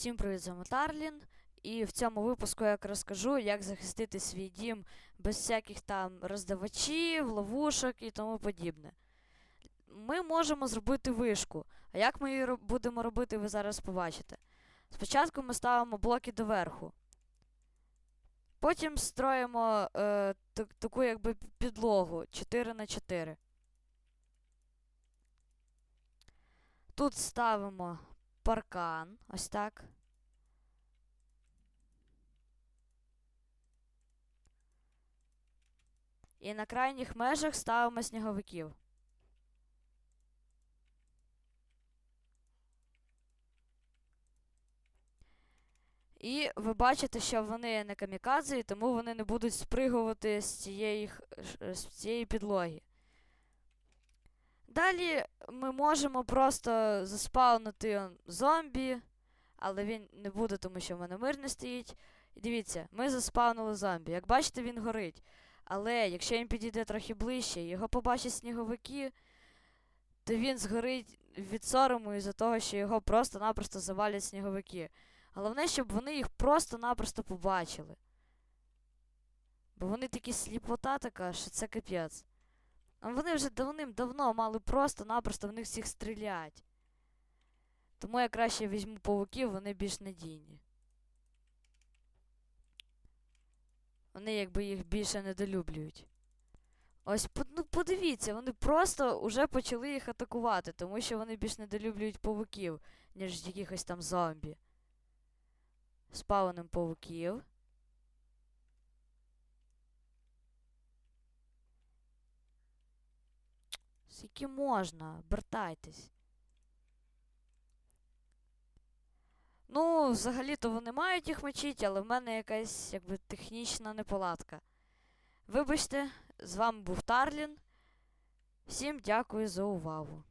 Всім привіт, з вами Тарлін. І в цьому випуску я розкажу, як захистити свій дім без всяких там роздавачів, ловушок і тому подібне. Ми можемо зробити вишку. А як ми її будемо робити, ви зараз побачите. Спочатку ми ставимо блоки доверху. Потім строїмо е, та- таку якби підлогу 4 на 4 Тут ставимо паркан, ось так. І на крайніх межах ставимо сніговиків. І ви бачите, що вони не камікадзе, тому вони не будуть спригувати з цієї, з цієї підлоги. Далі ми можемо просто заспаунити зомбі, але він не буде, тому що в мене мир не стоїть. І дивіться, ми заспавнили зомбі. Як бачите, він горить. Але якщо він підійде трохи ближче, його побачать сніговики, то він згорить від сорому із-за того, що його просто-напросто завалять сніговики. Головне, щоб вони їх просто-напросто побачили. Бо вони такі сліпота така, що це капець. Вони вже давним-давно мали просто-напросто в них всіх стрілять. Тому я краще візьму павуків, вони більш надійні. Вони якби їх більше недолюблюють. Ось ну, подивіться, вони просто вже почали їх атакувати, тому що вони більш недолюблюють павуків, ніж якихось там зомбі. Спавним павуків. Скільки можна, бертайтесь. Ну, взагалі-то вони мають їх мочити, але в мене якась якби технічна неполадка. Вибачте, з вами був Тарлін. Всім дякую за увагу.